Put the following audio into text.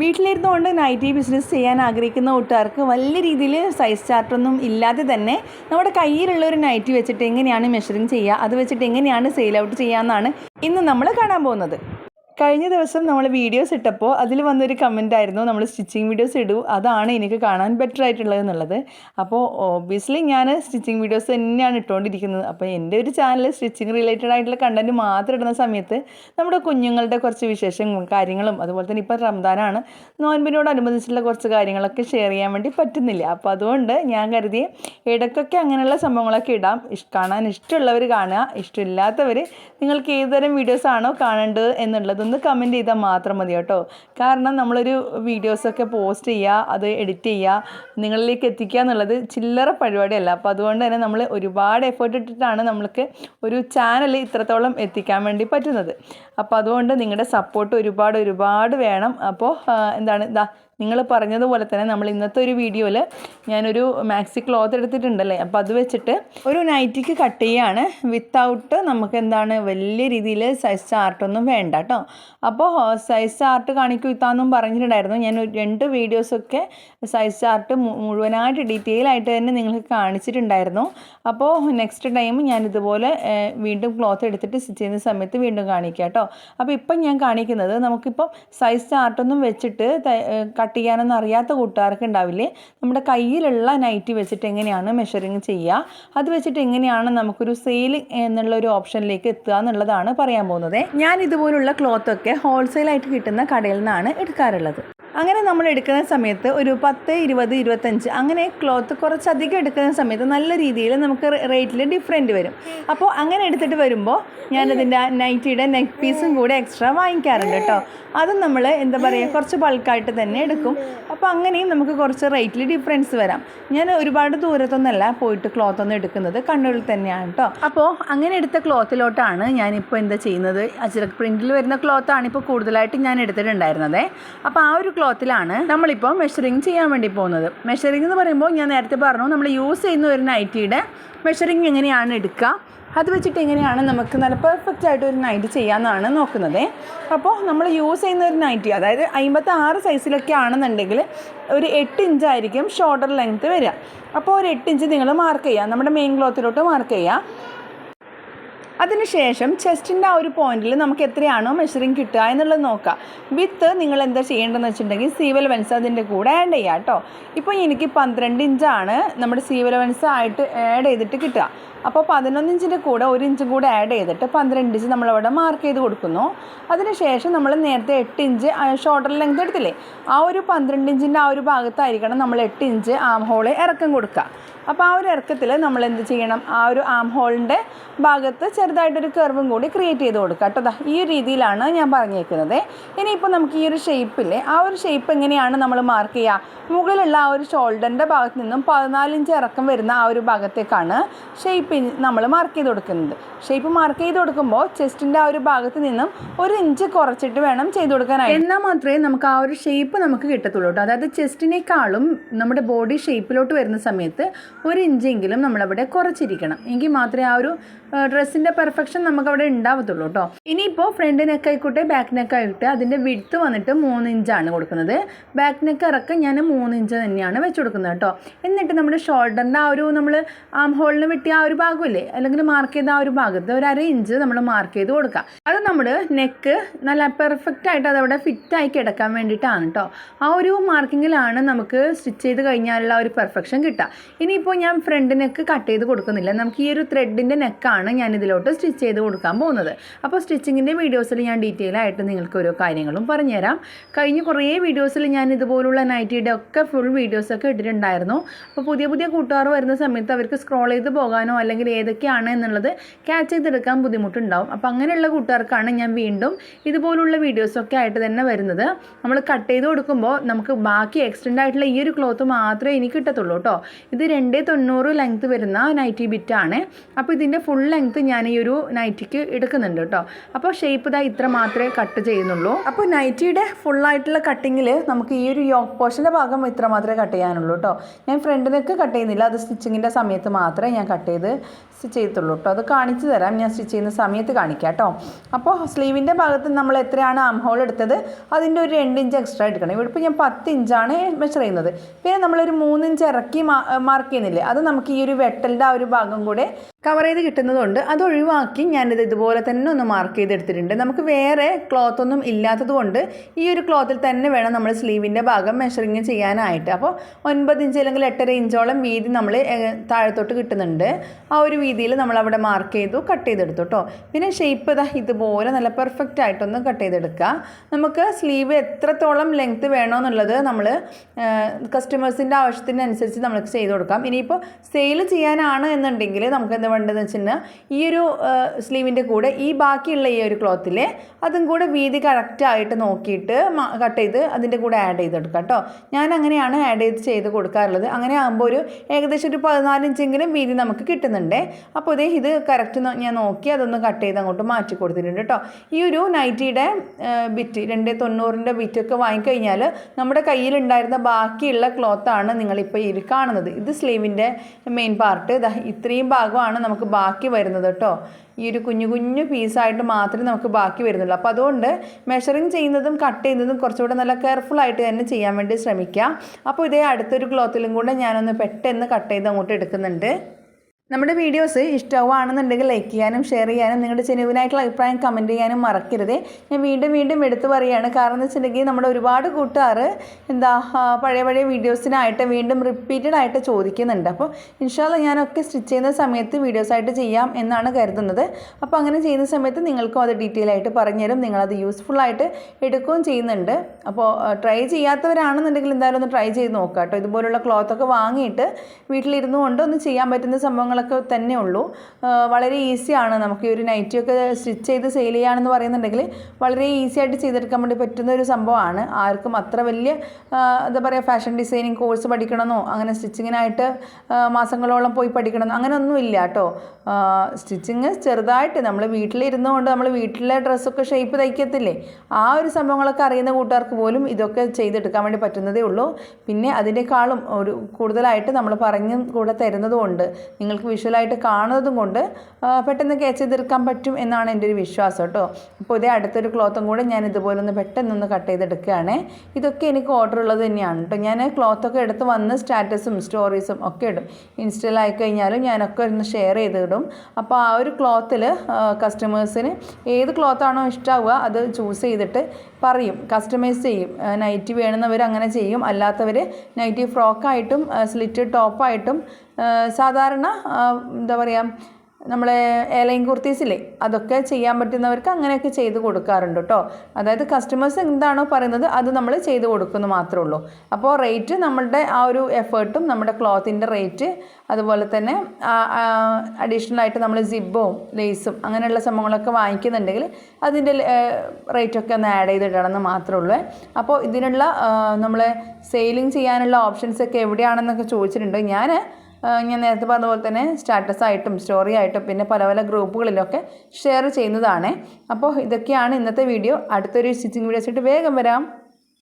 വീട്ടിലിരുന്നുകൊണ്ട് nightie business ചെയ്യാൻ ആഗ്രഹിക്കുന്ന കൂട്ടുകാർക്ക് വലിയ രീതിയിൽ സൈസ് ചാർട്ടൊന്നും ഇല്ലാതെ തന്നെ നമ്മുടെ കയ്യിലുള്ള ഒരു നൈറ്റി വെച്ചിട്ട് എങ്ങനെയാണ് മെഷറിങ് ചെയ്യുക അത് വെച്ചിട്ട് എങ്ങനെയാണ് സെയിൽ ഔട്ട് ചെയ്യുക ചെയ്യാമെന്നാണ് ഇന്ന് നമ്മൾ കാണാൻ പോകുന്നത്. കഴിഞ്ഞ ദിവസം നമ്മൾ വീഡിയോസ് ഇട്ടപ്പോൾ അതിൽ വന്നൊരു കമന്റ് ആയിരുന്നു നമ്മൾ സ്റ്റിച്ചിങ് വീഡിയോസ് ഇടൂ അതാണ് എനിക്ക് കാണാൻ ബെറ്റർ ആയിട്ടുള്ളത് എന്നുള്ളത്. അപ്പോൾ ഓബിയസ്ലി ഞാൻ സ്റ്റിച്ചിങ് വീഡിയോസ് തന്നെയാണ് ഇട്ടുകൊണ്ടിരിക്കുന്നത് അപ്പോൾ എന്റെ ഒരു ചാനൽ സ്റ്റിച്ചിങ് റിലേറ്റഡ് ആയിട്ടുള്ള കണ്ടന്റ് മാത്രം ഇടുന്ന സമയത്ത് നമ്മുടെ കുഞ്ഞുങ്ങളുടെ കുറച്ച് വിശേഷങ്ങളും കാര്യങ്ങളും അതുപോലെ തന്നെ ഇപ്പോൾ റംദാനാണ് നോൻപിനോടനുബന്ധിച്ചുള്ള കുറച്ച് കാര്യങ്ങളൊക്കെ ഷെയർ ചെയ്യാൻ വേണ്ടി പറ്റുന്നില്ല. അപ്പോൾ അതുകൊണ്ട് ഞാൻ കരുതി ഇടയ്ക്കൊക്കെ അങ്ങനെയുള്ള സംഭവങ്ങളൊക്കെ ഇടാം. കാണാൻ ഇഷ്ടമുള്ളവർ കാണുക. ഇഷ്ടമില്ലാത്തവർ നിങ്ങൾക്ക് ഏതുതരം വീഡിയോസ് ആണോ കാണേണ്ടത് എന്നുള്ളതൊന്ന് കമന്റ് ചെയ്താൽ മാത്രം മതി കേട്ടോ. കാരണം നമ്മളൊരു വീഡിയോസൊക്കെ പോസ്റ്റ് ചെയ്യുക അത് എഡിറ്റ് ചെയ്യുക നിങ്ങളിലേക്ക് എത്തിക്കുക എന്നുള്ളത് ചില്ലറ പരിപാടിയല്ല. അപ്പോൾ അതുകൊണ്ട് തന്നെ നമ്മൾ ഒരുപാട് എഫേർട്ട് ഇട്ടിട്ടാണ് നമ്മൾക്ക് ഒരു ചാനൽ ഇത്രത്തോളം എത്തിക്കാൻ വേണ്ടി പറ്റുന്നത്. അപ്പോൾ അതുകൊണ്ട് നിങ്ങളുടെ സപ്പോർട്ട് ഒരുപാട് ഒരുപാട് വേണം. അപ്പോൾ എന്താണ് ഇതാ നിങ്ങൾ പറഞ്ഞതുപോലെ തന്നെ നമ്മൾ ഇന്നത്തെ ഒരു വീഡിയോയിൽ ഞാനൊരു മാക്സി ക്ലോത്ത് എടുത്തിട്ടുണ്ടല്ലേ? അപ്പോൾ അത് വെച്ചിട്ട് ഒരു നൈറ്റിക്ക് കട്ട് ചെയ്യാണ്. വിത്തൗട്ട് നമുക്ക് എന്താണ് വലിയ രീതിയിൽ സൈസ് ചാർട്ടൊന്നും വേണ്ട കേട്ടോ അപ്പോൾ സൈസ് ചാർട്ട് കാണിക്കൂ ഇത്താന്നും പറഞ്ഞിട്ടുണ്ടായിരുന്നു. ഞാൻ രണ്ട് വീഡിയോസൊക്കെ സൈസ് ചാർട്ട് മുഴുവനായിട്ട് ഡീറ്റെയിൽ ആയിട്ട് തന്നെ നിങ്ങൾക്ക് കാണിച്ചിട്ടുണ്ടായിരുന്നു. അപ്പോൾ നെക്സ്റ്റ് ടൈം ഞാൻ ഇതുപോലെ വീണ്ടും ക്ലോത്ത് എടുത്തിട്ട് സ്റ്റിച്ച് ചെയ്യുന്ന സമയത്ത് വീണ്ടും കാണിക്കാം കേട്ടോ അപ്പോൾ ഇപ്പം ഞാൻ കാണിക്കുന്നത് നമുക്കിപ്പം സൈസ് ചാർട്ടൊന്നും വെച്ചിട്ട് കട്ട് ചെയ്യാനൊന്നും അറിയാത്ത കൂട്ടുകാർക്ക് ഉണ്ടാവില്ലേ? നമ്മുടെ കയ്യിലുള്ള നൈറ്റി വെച്ചിട്ട് എങ്ങനെയാണ് മെഷറിങ് ചെയ്യുക? അത് വെച്ചിട്ട് എങ്ങനെയാണ് നമുക്കൊരു സെയിൽ എന്നുള്ള ഒരു ഓപ്ഷനിലേക്ക് എത്തുക എന്നുള്ളതാണ് പറയാൻ പോകുന്നത്. ഞാൻ ഇതുപോലുള്ള ക്ലോത്തൊക്കെ ഹോൾസെയിലായിട്ട് കിട്ടുന്ന കടയിൽ നിന്നാണ് എടുക്കാറുള്ളത്. അങ്ങനെ നമ്മൾ എടുക്കുന്ന സമയത്ത് ഒരു പത്ത് ഇരുപത് ഇരുപത്തഞ്ച് അങ്ങനെ ക്ലോത്ത് കുറച്ചധികം എടുക്കുന്ന സമയത്ത് നല്ല രീതിയിൽ നമുക്ക് റേറ്റിൽ ഡിഫറെന്റ് വരും. അപ്പോൾ അങ്ങനെ എടുത്തിട്ട് വരുമ്പോൾ ഞാനതിന്റെ നൈറ്റിയുടെ നെക്ക് പീസും കൂടെ എക്സ്ട്രാ വാങ്ങിക്കാറുണ്ട് കേട്ടോ. അതും നമ്മൾ എന്താ പറയുക കുറച്ച് ബൾക്കായിട്ട് തന്നെ എടുക്കും. അപ്പോൾ അങ്ങനെയും നമുക്ക് കുറച്ച് റേറ്റിൽ ഡിഫറൻസ് വരാം. ഞാൻ ഒരുപാട് ദൂരത്തൊന്നല്ല പോയിട്ട് ക്ലോത്ത് ഒന്നും എടുക്കുന്നത് കണ്ണൂരിൽ തന്നെയാണ് കേട്ടോ. അപ്പോൾ അങ്ങനെ എടുത്ത ക്ലോത്തിലോട്ടാണ് ഞാനിപ്പോൾ എന്താ ചെയ്യുന്നത്? അജ്രക് പ്രിന്റിൽ വരുന്ന ക്ലോത്താണ് ഇപ്പോൾ കൂടുതലായിട്ട് ഞാൻ എടുത്തിട്ടുണ്ടായിരുന്നത്. അപ്പോൾ ആ ഒരു ക്ലോത്തിലാണ് നമ്മളിപ്പോൾ മെഷറിങ് ചെയ്യാൻ വേണ്ടി പോകുന്നത്. മെഷറിങ് എന്ന് പറയുമ്പോൾ ഞാൻ നേരത്തെ പറഞ്ഞു നമ്മൾ യൂസ് ചെയ്യുന്ന ഒരു നൈറ്റിയുടെ മെഷറിങ് എങ്ങനെയാണ് എടുക്കുക അത് വെച്ചിട്ട് എങ്ങനെയാണ് നമുക്ക് നല്ല പെർഫെക്റ്റ് ആയിട്ട് ഒരു നൈറ്റ് ചെയ്യാമെന്നാണ് നോക്കുന്നത്. അപ്പോൾ നമ്മൾ യൂസ് ചെയ്യുന്ന ഒരു നൈറ്റി അതായത് അമ്പത്തി ആറ് സൈസിലൊക്കെ ആണെന്നുണ്ടെങ്കിൽ ഒരു എട്ട് ഇഞ്ചായിരിക്കും ഷോൾഡർ ലെങ്ത്ത് വരിക. അപ്പോൾ ഒരു എട്ട് ഇഞ്ച് നിങ്ങൾ മാർക്ക് ചെയ്യുക. നമ്മുടെ മെയിൻ ക്ലോത്തിലോട്ട് മാർക്ക് ചെയ്യുക. അതിനുശേഷം ചെസ്റ്റിന്റെ ആ ഒരു പോയിന്റിൽ നമുക്ക് എത്രയാണോ മെഷറിങ് കിട്ടുക എന്നുള്ളത് നോക്കാം. വിത്ത് നിങ്ങൾ എന്താ ചെയ്യേണ്ടതെന്ന് വെച്ചിട്ടുണ്ടെങ്കിൽ സീവൽ വെൻസ് അതിന്റെ കൂടെ ആഡ് ചെയ്യുക കേട്ടോ. ഇപ്പോൾ എനിക്ക് പന്ത്രണ്ട് ഇഞ്ചാണ് നമ്മുടെ സീവൽ വെൻസ് ആയിട്ട് ആഡ് ചെയ്തിട്ട് കിട്ടുക. അപ്പോൾ പതിനൊന്ന് ഇഞ്ചിന്റെ കൂടെ ഒരു ഇഞ്ചും കൂടെ ആഡ് ചെയ്തിട്ട് പന്ത്രണ്ട് ഇഞ്ച് നമ്മളവിടെ മാർക്ക് ചെയ്ത് കൊടുക്കുന്നു. അതിനുശേഷം നമ്മൾ നേരത്തെ എട്ട് ഇഞ്ച് ഷോൾഡർ ലെങ്ത് എടുത്തില്ലേ? ആ ഒരു പന്ത്രണ്ട് ഇഞ്ചിന്റെ ആ ഒരു ഭാഗത്തായിരിക്കണം നമ്മൾ എട്ട് ഇഞ്ച് ആം ഹോൾ ഇറക്കം കൊടുക്കുക. അപ്പോൾ ആ ഒരു ഇറക്കത്തിൽ നമ്മൾ എന്ത് ചെയ്യണം? ആ ഒരു ആം ഹോളിന്റെ ഭാഗത്ത് ചെറുതായിട്ടൊരു കർവും കൂടി ക്രിയേറ്റ് ചെയ്ത് കൊടുക്കുക കേട്ടോ. ഈ ഒരു രീതിയിലാണ് ഞാൻ പറഞ്ഞേക്കുന്നത്. ഇനിയിപ്പോൾ നമുക്ക് ഈ ഒരു ഷേപ്പില്ലേ ആ ഒരു ഷേപ്പ് എങ്ങനെയാണ് നമ്മൾ മാർക്ക് ചെയ്യുക? മുകളിലുള്ള ആ ഒരു ഷോൾഡറിന്റെ ഭാഗത്ത് നിന്നും പതിനാലിഞ്ച് ഇറക്കം വരുന്ന ആ ഒരു ഭാഗത്തേക്കാണ് ഷേപ്പ് നമ്മൾ മാർക്ക് ചെയ്ത് കൊടുക്കുന്നത്. ഷേപ്പ് മാർക്ക് ചെയ്ത് കൊടുക്കുമ്പോൾ ചെസ്റ്റിന്റെ ആ ഒരു ഭാഗത്ത് നിന്നും ഒരു ഇഞ്ച് കുറച്ചിട്ട് വേണം ചെയ്ത് കൊടുക്കാനായി എന്നാൽ മാത്രമേ നമുക്ക് ആ ഒരു ഷേപ്പ് നമുക്ക് കിട്ടത്തുള്ളൂ കേട്ടോ. അതായത് ചെസ്റ്റിനേക്കാളും നമ്മുടെ ബോഡി ഷേപ്പിലോട്ട് വരുന്ന സമയത്ത് ഒരു ഇഞ്ചെങ്കിലും നമ്മളവിടെ കുറച്ചിരിക്കണം. എങ്കിൽ മാത്രമേ ആ ഒരു ഡ്രസ്സിന്റെ പെർഫെക്ഷൻ നമുക്ക് അവിടെ ഉണ്ടാവത്തുള്ളൂ കേട്ടോ ഇനിയിപ്പോൾ ഫ്രണ്ട് നെക്ക് ആയിക്കോട്ടെ ബാക്ക് നെക്ക് ആയിക്കോട്ടെ അതിന്റെ വിഡ്ത്ത് വന്നിട്ട് മൂന്ന് ഇഞ്ചാണ് കൊടുക്കുന്നത്. ബാക്ക് നെക്ക് ഇറക്കം ഞാൻ മൂന്ന് ഇഞ്ച് തന്നെയാണ് വെച്ച് കൊടുക്കുന്നത് കേട്ടോ എന്നിട്ട് നമ്മുടെ ഷോൾഡറിന്റെ ആ ഒരു നമ്മൾ ആം ഹോളിന് വെട്ടിയ ആ ഒരു ഭാഗമില്ലേ? അല്ലെങ്കിൽ മാർക്ക് ചെയ്ത ആ ഒരു ഭാഗത്ത് ഒരു അര ഇഞ്ച് നമ്മൾ മാർക്ക് ചെയ്ത് കൊടുക്കുക അത് നമ്മൾ നെക്ക് നല്ല പെർഫെക്റ്റ് ആയിട്ട് അതവിടെ ആയി കിടക്കാൻ വേണ്ടിയിട്ടാണ് കേട്ടോ ആ ഒരു മാർക്കിങ്ങിലാണ് നമുക്ക് സ്റ്റിച്ച് ചെയ്ത് കഴിഞ്ഞാലുള്ള ഒരു പെർഫെക്ഷൻ കിട്ടുക. ഇനിയിപ്പോൾ ഞാൻ ഫ്രണ്ട് നെക്ക് കട്ട് ചെയ്ത് കൊടുക്കുന്നില്ല. നമുക്ക് ഈ ഒരു ത്രെഡിന്റെ നെക്കാണ് ഞാൻ ഇതിലോട്ട് സ്റ്റിച്ച് ചെയ്ത് കൊടുക്കാൻ പോകുന്നത്. അപ്പോൾ സ്റ്റിച്ചിങ്ങിന്റെ വീഡിയോസിൽ ഞാൻ ഡീറ്റെയിൽ ആയിട്ട് നിങ്ങൾക്ക് ഓരോ കാര്യങ്ങളും പറഞ്ഞുതരാം. കഴിഞ്ഞ കുറേ വീഡിയോസിൽ ഞാൻ ഇതുപോലുള്ള നൈറ്റിയുടെ ഒക്കെ ഫുൾ വീഡിയോസൊക്കെ ഇട്ടിട്ടുണ്ടായിരുന്നു. അപ്പോൾ പുതിയ പുതിയ കൂട്ടുകാർ വരുന്ന സമയത്ത് അവർക്ക് സ്ക്രോൾ ചെയ്ത് പോകാനോ അല്ലെങ്കിൽ ഏതൊക്കെയാണ് എന്നുള്ളത് ക്യാച്ച് ചെയ്തെടുക്കാൻ ബുദ്ധിമുട്ടുണ്ടാവും. അപ്പോൾ അങ്ങനെയുള്ള കൂട്ടുകാർക്കാണ് ഞാൻ വീണ്ടും ഇതുപോലുള്ള വീഡിയോസൊക്കെ ആയിട്ട് തന്നെ വരുന്നത്. നമ്മൾ കട്ട് ചെയ്ത് കൊടുക്കുമ്പോൾ നമുക്ക് ബാക്കി എക്സ്റ്റെൻഡ് ആയിട്ടുള്ള ഈ ഒരു ക്ലോത്ത് മാത്രമേ എനിക്ക് കിട്ടത്തുള്ളൂ കേട്ടോ. ഇത് രണ്ടേ തൊണ്ണൂറ് ലെങ്ത്ത് വരുന്ന നൈറ്റി ബിറ്റാണ് അപ്പോൾ ഇതിന്റെ ഫുൾ ലെങ്ത്ത് ഞാൻ ഒരു നൈറ്റിക്ക് എടുക്കുന്നുണ്ട് കേട്ടോ അപ്പോൾ ഷേപ്പ് ഇതാ ഇത്ര മാത്രമേ കട്ട് ചെയ്യുന്നുള്ളൂ. അപ്പോൾ നൈറ്റിയുടെ ഫുള്ളായിട്ടുള്ള കട്ടിങ്ങിൽ നമുക്ക് ഈ ഒരു യോക്ക് പോർഷന്റെ ഭാഗം ഇത്ര മാത്രമേ കട്ട് ചെയ്യാനുള്ളൂ കേട്ടോ ഞാൻ ഫ്രണ്ട് നെക്ക് കട്ട് ചെയ്യുന്നില്ല. അത് സ്റ്റിച്ചിങ്ങിന്റെ സമയത്ത് മാത്രമേ ഞാൻ കട്ട് ചെയ്ത് സ്റ്റിച്ച് ചെയ്യത്തുള്ളൂ കേട്ടോ അത് കാണിച്ചു തരാം. ഞാൻ സ്റ്റിച്ച് ചെയ്യുന്ന സമയത്ത് കാണിക്കാം കേട്ടോ അപ്പോൾ സ്ലീവിന്റെ ഭാഗത്ത് നമ്മൾ എത്രയാണ് ആം ഹോൾ എടുത്തത്? അതിന്റെ ഒരു രണ്ട് ഇഞ്ച് എക്സ്ട്രാ എടുക്കണം. ഇവിടെ ഇപ്പോൾ ഞാൻ പത്ത് ഇഞ്ചാണ് മെഷർ ചെയ്യുന്നത്. പിന്നെ നമ്മളൊരു മൂന്നിഞ്ച് ഇറക്കി മാർക്ക് ചെയ്യുന്നില്ലേ? അത് നമുക്ക് ഈ ഒരു വെട്ടലിന്റെ ആ ഒരു ഭാഗം കൂടെ കവർ ചെയ്ത് കിട്ടുന്നതുകൊണ്ട് അത് ഒഴിവാക്കി ഞാനിത് ഇതുപോലെ തന്നെ ഒന്ന് മാർക്ക് ചെയ്തെടുത്തിട്ടുണ്ട്. നമുക്ക് വേറെ ക്ലോത്ത് ഒന്നും ഇല്ലാത്തത് കൊണ്ട് ഈ ഒരു ക്ലോത്തിൽ തന്നെ വേണം നമ്മൾ സ്ലീവിന്റെ ഭാഗം മെഷറിങ് ചെയ്യാനായിട്ട്. അപ്പോൾ ഒൻപത് ഇഞ്ച് അല്ലെങ്കിൽ എട്ടര ഇഞ്ചോളം വീതി നമ്മൾ താഴത്തോട്ട് കിട്ടുന്നുണ്ട്. ആ ഒരു വീതിയിൽ നമ്മൾ അവിടെ മാർക്ക് ചെയ്തു കട്ട് ചെയ്തെടുത്തു കേട്ടോ പിന്നെ ഷേപ്പ് ഇതാ ഇതുപോലെ നല്ല പെർഫെക്റ്റ് ആയിട്ടൊന്ന് കട്ട് ചെയ്തെടുക്കുക. നമുക്ക് സ്ലീവ് എത്രത്തോളം ലെങ്ത്ത് വേണമെന്നുള്ളത് നമ്മൾ കസ്റ്റമേഴ്സിന്റെ ആവശ്യത്തിനനുസരിച്ച് നമുക്ക് ചെയ്ത് കൊടുക്കാം. ഇനിയിപ്പോൾ സെയിൽ ചെയ്യാനാണ് എന്നുണ്ടെങ്കിൽ നമുക്ക് എന്താ വേണ്ടതെന്ന് വെച്ചിട്ടുണ്ടെങ്കിൽ ഈ ഒരു സ്ലീവിന്റെ കൂടെ ഈ ബാക്കിയുള്ള ഈ ഒരു ക്ലോത്തിൽ അതും കൂടെ വീതി കറക്റ്റായിട്ട് നോക്കിയിട്ട് കട്ട് ചെയ്ത് അതിന്റെ കൂടെ ആഡ് ചെയ്ത് ചെയ്തെടുക്കാം കേട്ടോ. ഞാൻ അങ്ങനെയാണ് ആഡ് ചെയ്ത് ചെയ്ത് കൊടുക്കാറുള്ളത്. അങ്ങനെ ആകുമ്പോൾ ഒരു ഏകദേശം ഒരു പതിനാല് ഇഞ്ചെങ്കിലും വീതി നമുക്ക് കിട്ടുന്നുണ്ട്. അപ്പോൾ ഇതേ ഇത് കറക്റ്റ് ഞാൻ നോക്കി അതൊന്ന് കട്ട് ചെയ്ത് അങ്ങോട്ട് മാറ്റി കൊടുത്തിട്ടുണ്ട് കേട്ടോ. ഈ ഒരു നൈറ്റിയുടെ ബിറ്റ് രണ്ട് തൊണ്ണൂറിന്റെ ബിറ്റൊക്കെ വാങ്ങിക്കഴിഞ്ഞാൽ നമ്മുടെ കയ്യിലുണ്ടായിരുന്ന ബാക്കിയുള്ള ക്ലോത്താണ് നിങ്ങളിപ്പോൾ ഈ കാണുന്നത്. ഇത് സ്ലീവിന്റെ മെയിൻ പാർട്ട് ഇതാ ഇത്രയും ഭാഗമാണ് നമുക്ക് ബാക്കി വരുന്നത് കേട്ടോ. ഈ ഒരു കുഞ്ഞു കുഞ്ഞു പീസായിട്ട് മാത്രമേ നമുക്ക് ബാക്കി വരുന്നുള്ളൂ. അപ്പോൾ അതുകൊണ്ട് മെഷറിങ് ചെയ്യുന്നതും കട്ട് ചെയ്യുന്നതും കുറച്ചുകൂടെ നല്ല കെയർഫുൾ ആയിട്ട് തന്നെ ചെയ്യാൻ വേണ്ടി ശ്രമിക്കുക അപ്പോൾ ഇതേ അടുത്തൊരു ക്ലോത്തിലും കൂടെ ഞാനൊന്ന് പെട്ടെന്ന് കട്ട് ചെയ്ത് അങ്ങോട്ട് എടുക്കുന്നുണ്ട്. നമ്മുടെ വീഡിയോസ് ഇഷ്ടമാണെന്നുണ്ടെങ്കിൽ ലൈക്ക് ചെയ്യാനും ഷെയർ ചെയ്യാനും നിങ്ങളുടെ ചെനുവിനായിട്ടുള്ള അഭിപ്രായം കമന്റ് ചെയ്യാനും മറക്കരുത്. ഞാൻ വീണ്ടും വീണ്ടും എടുത്തു പറയുകയാണ് കാരണം എന്ന് വെച്ചിട്ടുണ്ടെങ്കിൽ നമ്മുടെ ഒരുപാട് കൂട്ടുകാർ എന്താ പഴയ പഴയ വീഡിയോസിനായിട്ട് വീണ്ടും റിപ്പീറ്റഡ് ആയിട്ട് ചോദിക്കുന്നുണ്ട്. അപ്പോൾ ഇൻഷാല്ല ഞാനൊക്കെ സ്റ്റിച്ച് ചെയ്യുന്ന സമയത്ത് വീഡിയോസായിട്ട് ചെയ്യാം എന്നാണ് കരുതുന്നത്. അപ്പോൾ അങ്ങനെ ചെയ്യുന്ന സമയത്ത് നിങ്ങൾക്കും അത് ഡീറ്റെയിൽ ആയിട്ട് പറഞ്ഞുതരും. നിങ്ങളത് യൂസ്ഫുള്ളായിട്ട് എടുക്കുകയും ചെയ്യുന്നുണ്ട്. അപ്പോൾ ട്രൈ ചെയ്യാത്തവരാണെന്നുണ്ടെങ്കിൽ എന്തായാലും ഒന്ന് ട്രൈ ചെയ്ത് നോക്കാം കേട്ടോ. ഇതുപോലുള്ള ക്ലോത്തൊക്കെ വാങ്ങിയിട്ട് വീട്ടിലിരുന്നു കൊണ്ട് ഒന്ന് ചെയ്യാൻ പറ്റുന്ന സംഭവങ്ങൾ സംഭവങ്ങളൊക്കെ തന്നെ ഉള്ളൂ. വളരെ ഈസിയാണ് നമുക്ക് ഈ ഒരു നൈറ്റിയൊക്കെ സ്റ്റിച്ച് ചെയ്ത് സെയിൽ ചെയ്യുകയാണെന്ന് പറയുന്നുണ്ടെങ്കിൽ വളരെ ഈസി ആയിട്ട് ചെയ്തെടുക്കാൻ വേണ്ടി പറ്റുന്ന ഒരു സംഭവമാണ്. ആർക്കും അത്ര വലിയ എന്താ പറയുക ഫാഷൻ ഡിസൈനിങ് കോഴ്സ് പഠിക്കണമെന്നോ അങ്ങനെ സ്റ്റിച്ചിങ്ങിനായിട്ട് മാസങ്ങളോളം പോയി പഠിക്കണമെന്നോ അങ്ങനെയൊന്നും ഇല്ല കേട്ടോ. സ്റ്റിച്ചിങ് ചെറുതായിട്ട് നമ്മൾ വീട്ടിലിരുന്നു കൊണ്ട് നമ്മൾ വീട്ടിലെ ഡ്രസ്സൊക്കെ ഷേപ്പ് തയ്ക്കത്തില്ലേ? ആ ഒരു സംഭവങ്ങളൊക്കെ അറിയുന്ന കൂട്ടുകാർക്ക് പോലും ഇതൊക്കെ ചെയ്തെടുക്കാൻ വേണ്ടി പറ്റുന്നതേ ഉള്ളൂ. പിന്നെ അതിനേക്കാളും ഒരു കൂടുതലായിട്ട് നമ്മൾ പറഞ്ഞും കൂടെ തരുന്നതുകൊണ്ട് നിങ്ങൾക്ക് നിങ്ങൾക്ക് വിഷ്വലായിട്ട് കാണുന്നതും കൊണ്ട് പെട്ടെന്ന് ക്യാച്ച് ചെയ്തെടുക്കാൻ പറ്റും എന്നാണ് എന്റെ ഒരു വിശ്വാസം കേട്ടോ. അപ്പോൾ ഇതേ അടുത്തൊരു ക്ലോത്തും കൂടെ ഞാൻ ഇതുപോലെ ഒന്ന് പെട്ടെന്നൊന്ന് കട്ട് ചെയ്തെടുക്കുകയാണ്. ഇതൊക്കെ എനിക്ക് ഓർഡർ ഉള്ളത് തന്നെയാണ് കേട്ടോ. ഞാൻ ക്ലോത്തൊക്കെ എടുത്ത് വന്ന് സ്റ്റാറ്റസും സ്റ്റോറീസും ഒക്കെ ഇടും. ഇൻസ്റ്റയിലായി കഴിഞ്ഞാലും ഞാനൊക്കെ ഒന്ന് ഷെയർ ചെയ്തിടും. അപ്പോൾ ആ ഒരു ക്ലോത്തിൽ കസ്റ്റമേഴ്സിന് ഏത് ക്ലോത്താണോ ഇഷ്ടമാവുക അത് ചൂസ് ചെയ്തിട്ട് പറയും. കസ്റ്റമൈസ് ചെയ്യും. നൈറ്റി വേണമെന്നവർ അങ്ങനെ ചെയ്യും. അല്ലാത്തവർ നൈറ്റി ഫ്രോക്കായിട്ടും സ്ലിറ്റ് ടോപ്പായിട്ടും സാധാരണ എന്താ പറയുക നമ്മളെ ഏലയും കുർത്തീസില്ലേ അതൊക്കെ ചെയ്യാൻ പറ്റുന്നവർക്ക് അങ്ങനെയൊക്കെ ചെയ്ത് കൊടുക്കാറുണ്ട് കേട്ടോ അതായത് കസ്റ്റമേഴ്സ് എന്താണോ പറയുന്നത് അത് നമ്മൾ ചെയ്ത് കൊടുക്കുന്നു മാത്രമേ ഉള്ളൂ. അപ്പോൾ റേറ്റ് നമ്മളുടെ ആ ഒരു എഫേർട്ടും നമ്മുടെ ക്ലോത്തിന്റെ റേറ്റ് അതുപോലെ തന്നെ അഡീഷണൽ ആയിട്ട് നമ്മൾ സിബും ലേസും അങ്ങനെയുള്ള സംഭവങ്ങളൊക്കെ വാങ്ങിക്കുന്നുണ്ടെങ്കിൽ അതിന്റെ റേറ്റൊക്കെ ഒന്ന് ആഡ് ചെയ്തിടണമെന്ന് മാത്രമേ ഉള്ളൂ. അപ്പോൾ ഇതിനുള്ള നമ്മൾ സെയിലിംഗ് ചെയ്യാനുള്ള ഓപ്ഷൻസ് ഒക്കെ എവിടെയാണെന്നൊക്കെ ചോദിച്ചിട്ടുണ്ട്. ഞാൻ ഞാൻ നേരത്തെ പറഞ്ഞ പോലെ തന്നെ സ്റ്റാറ്റസ് ആയിട്ടും സ്റ്റോറി ആയിട്ടും പിന്നെ പല പല ഗ്രൂപ്പുകളിലൊക്കെ ഷെയർ ചെയ്യുന്നതാണ്. അപ്പോൾ ഇതൊക്കെയാണ് ഇന്നത്തെ വീഡിയോ അടുത്തൊരു സ്റ്റിച്ചിങ് വീഡിയോസ് ആയിട്ട് വേഗം വരാം.